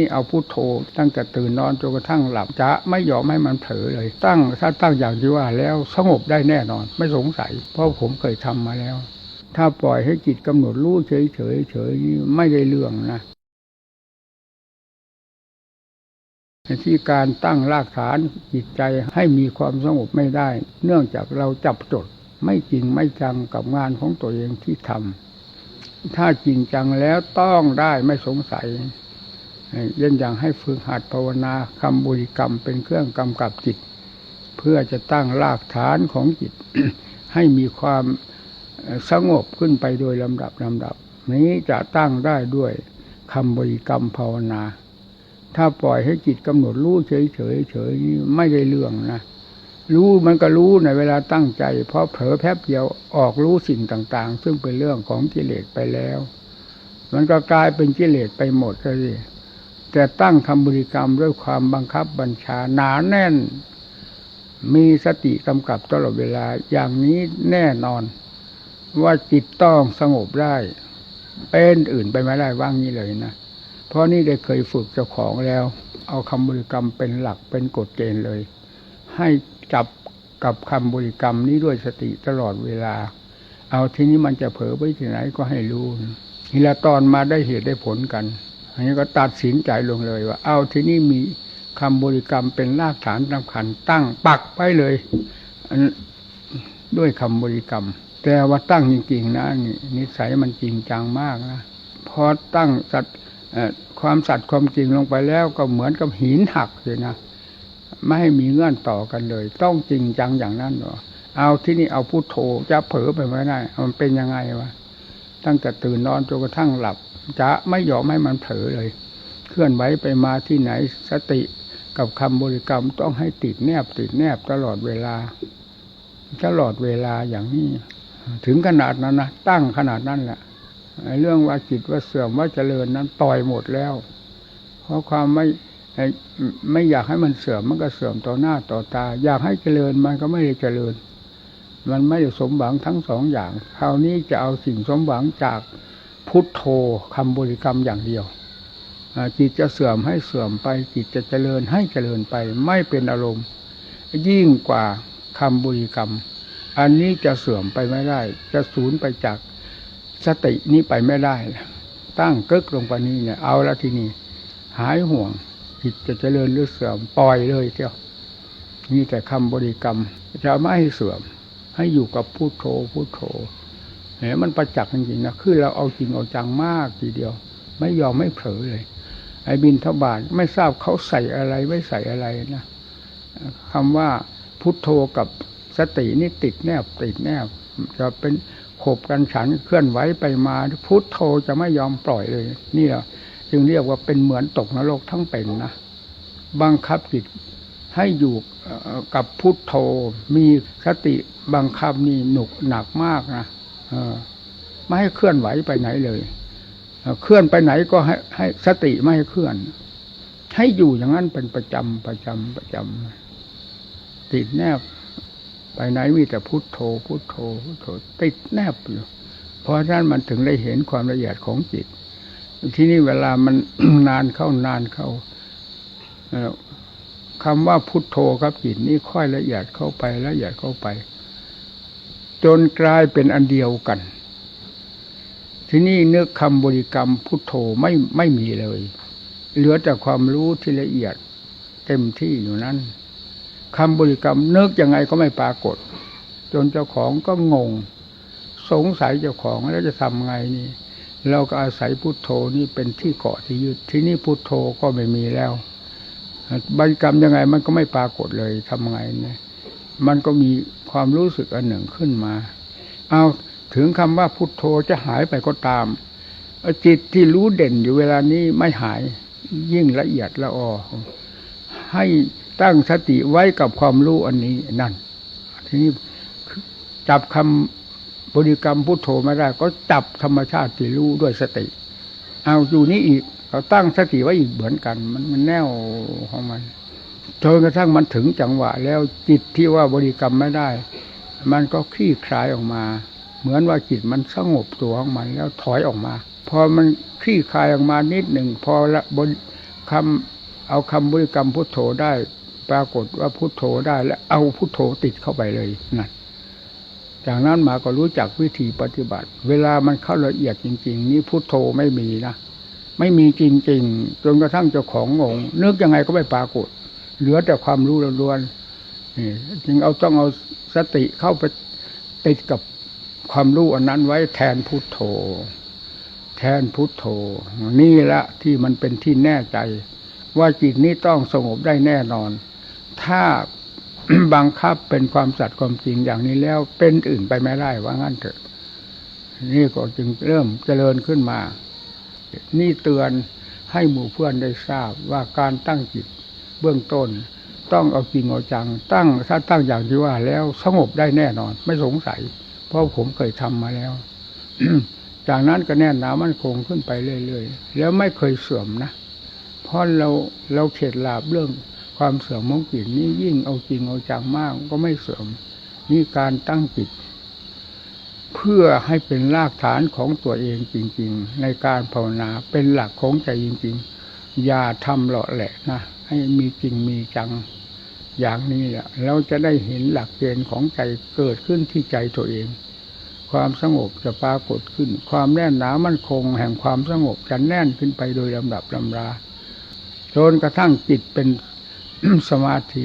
นี่เอาพุโทโธตั้งแต่ตื่นนอนจนกระทั่งหลับจะไม่ยอมให้มันเผลอเลย ตั้งถ้าตั้งอย่างที่ว่าแล้วสงบได้แน่นอน ไม่สงสัย เพราะผมเคยทำมาแล้ว ถ้าปล่อยให้จิตกำหนดรู้เฉยเฉยเฉยนี่ไม่ได้เรื่องนะที่การตั้งรากฐานจิตใจให้มีความสงบไม่ได้ เนื่องจากเราจับจดไม่จริงไม่จังกับงานของตัวเองที่ทำถ้าจริงจังแล้วต้องได้ไม่สงสัย เล่นอย่างให้ฝึกหัดภาวนาคำบริกรรมเป็นเครื่องกำกับจิต เพื่อจะตั้งรากฐานของจิต ให้มีความสงบขึ้นไปโดยลำดับลำดับ นี้จะตั้งได้ด้วยคำบริกรรมภาวนา ถ้าปล่อยให้จิตกำหนดรู้เฉยเฉยเฉยไม่ได้เรื่องนะรู้มันก็รู้ในเวลาตั้งใจ เพราะเผลอแป๊บเดียวออกรู้สิ่งต่าง ๆ ซึ่งเป็นเรื่องของกิเลสไปแล้ว มันก็กลายเป็นกิเลสไปหมดเลย แต่ตั้งคำบริกรรมด้วยความบังคับบัญชาหนาแน่น มีสติกำกับตลอดเวลาอย่างนี้แน่นอน ว่าจิตต้องสงบได้เป็นอื่นไปไม่ได้ว่างนี้เลยนะเพราะนี่ได้เคยฝึกเจ้าของแล้ว เอาคำบริกรรมเป็นหลักเป็นกฎเกณฑ์เลย ให้จับกับคำบริกรรมนี้ด้วยสติตลอดเวลา เอาทีนี้มันจะเผลอไปที่ไหนก็ให้รู้ทีละตอนมาได้เหตุได้ผลกัน อันนี้ก็ตัดสินใจลงเลยว่า เอาที่นี่มีคำบริกรรมเป็นรากฐานสำคัญตั้งปักไปเลยด้วยคำบริกรรม แต่ว่าตั้งจริงๆนะนี่นิสัยมันจริงจังมากนะพอตั้งสัตความสัตย์ความจริงลงไปแล้วก็เหมือนกับหินหักเลยนะไม่ให้มีเงื่อนต่อกันเลย ต้องจริงจังอย่างนั้นหรอเอาที่นี่เอาพุโทโธจะเผลอไปไม่ได้มันเป็นยังไงวะตั้งแต่ตื่นนอนจนกระทั่งหลับ จะไม่ยอมให้มันเผลอเลย เคลื่อนไหวไปมาที่ไหนสติกับคำบริกรรมต้องให้ติดแนบติดแนบตลอดเวลา ตลอดเวลาอย่างนี้ ถึงขนาดนั้นนะตั้งขนาดนั้นแหละเรื่องว่าจิตว่าเสื่อมว่าเจริญนั้นปล่อยหมดแล้ว เพราะความไม่ไม่อยากให้มันเสื่อมมันก็เสื่อมต่อหน้าต่อตา อยากให้เจริญมันก็ไม่ได้เจริญ มันไม่ได้สมหวังทั้งสองอย่างคราวนี้จะเอาสิ่งสมหวังจาก พุทโธคำบริกรรมอย่างเดียวจิตจะเสื่อมให้เสื่อมไป จิตจะเจริญให้เจริญไป ไม่เป็นอารมณ์ ยิ่งกว่าคำบริกรรม อันนี้จะเสื่อมไปไม่ได้ จะสูญไปจากสตินี้ไปไม่ได้ ตั้งกึกลงไปนี้เนี่ยเอาละทีนี้หายห่วง จิตจะเจริญหรือเสื่อมปล่อยเลยเที่ยวมีแต่คำบริกรรมจะไม่ให้เสื่อม ให้อยู่กับพุโทโธพุโทโธ เห็นมันประจักษ์จริงๆนะคือเราเอาจริงเอาจังมากทีเดียว ไม่ยอมไม่เผลอเลย ไอ้บินทบาทไม่ทราบเขาใส่อะไรไม่ใส่อะไรนะคำว่าพุทโธกับสตินี่ติดแนบติดแนบจะเป็นขบกันฉันเคลื่อนไหวไปมาพุทโธจะไม่ยอมปล่อยเลยนี่แหละจึงเรียกว่าเป็นเหมือนตกนรกทั้งเป็นนะบังคับจิตให้อยู่กับพุทโธมีสติบังคับนี่หนุกหนักมากนะ ไม่ให้เคลื่อนไหวไปไหนเลยเคลื่อนไปไหนก็ให้ให้สติไม่ให้เคลื่อน ให้อยู่อย่างนั้นเป็นประจำประจำประจำติดแนบ ไปไหนมีแต่พุทโธพุทโธพุทโธติดแนบอยู่เพราะฉะนั้นมันถึงได้เห็นความละเอียดของจิต ที่นี่เวลามันนานเข้านานเข้าคำว่าพุทโธครับจิตนี่ค่อยละเอียดเข้าไปละเอียดเข้าไป จนกลายเป็นอันเดียวกัน ที่นี่นึกคำบริกรรมพุทโธไม่ไม่มีเลย เหลือแต่ความรู้ที่ละเอียดเต็มที่อยู่นั้นคำบริกรรมนึกยังไงก็ไม่ปรากฏ จนเจ้าของก็งง สงสัยเจ้าของแล้วจะทำไงนี่ เราก็อาศัยพุทโธนี่เป็นที่เกาะที่ยึดที่นี่พุทโธก็ไม่มีแล้วบริกรรมยังไงมันก็ไม่ปรากฏเลยทำไงเนี่ยมันก็มี ความรู้สึกอันหนึ่งขึ้นมา เอาถึงคำว่าพุทโธจะหายไปก็ตาม จิตที่รู้เด่นอยู่เวลานี้ไม่หายยิ่งละเอียดละออให้ตั้งสติไว้กับความรู้อันนี้นั่น ทีนี้จับคำบริกรรมพุทโธไม่ได้ ก็จับธรรมชาติที่รู้ด้วยสติ เอาอยู่นี้อีกเราตั้งสติไว้อีกเหมือนกัน มันมันแน่วของมัน จนกระทั่งมันถึงจังหวะ แล้วจิตที่ว่าบริกรรมไม่ได้ มันก็คลี่คลายออกมา เหมือนว่าจิตมันสงบตัวของมันแล้วถอยออกมา พอมันคลี่คลายออกมานิดหนึ่งพอละบนคำเอาคำบริกรรมพุทโธได้ ปรากฏว่าพุทโธได้ แล้วเอาพุทโธติดเข้าไปเลยนั่นจากนั้นมาก็รู้จักวิธีปฏิบัติ เวลามันเข้าละเอียดจริง ๆ นี่พุทโธไม่มีนะไม่มีจริง ๆ จนกระทั่งเจ้าของงงนึกยังไงก็ไม่ปรากฏ เหลือแต่ความรู้ล้วนๆนี่จึงเอาต้องเอาสติเข้าไปติดกับความรู้อันนั้นไว้แทนพุทโธ แทนพุทโธ นี่ละที่มันเป็นที่แน่ใจ ว่าจิตนี้ต้องสงบได้แน่นอน ถ้าบังคับเป็นความสัตย์ความจริงอย่างนี้แล้วเป็นอื่นไปไม่ได้ว่างั้นเถอะ นี่ก็จึงเริ่มเจริญขึ้นมา นี่เตือนให้หมู่เพื่อนได้ทราบว่าการตั้งจิต เบื้องต้น ต้องเอาจริงเอาจัง ตั้งถ้าตั้งอย่างที่ว่า แล้วสงบได้แน่นอน ไม่สงสัย เพราะผมเคยทำมาแล้วจากนั้นก็แน่นหนามันคงขึ้นไปเรื่อยๆแล้วไม่เคยเสื่อมนะเพราะเราเราเข็ดหลาบเรื่องความเสื่อมของจิตนี้ยิ่งเอาจริงเอาจังมากก็ไม่เสื่อมนี่การตั้งจิตเพื่อให้เป็นรากฐานของตัวเองจริง ๆ ในการภาวนาเป็นหลักของใจจริง ๆ อย่าทำเหลาะแหละนะ ให้มีจริงมีจังอย่างนี้แหละเราจะได้เห็นหลักเกณฑ์ของใจเกิดขึ้นที่ใจตัวเอง ความสงบจะปรากฏขึ้น ความแน่นหนามั่นคง แห่งความสงบจะแน่นขึ้นไปโดยลำดับลำราจนกระทั่งจิตเป็นสมาธิ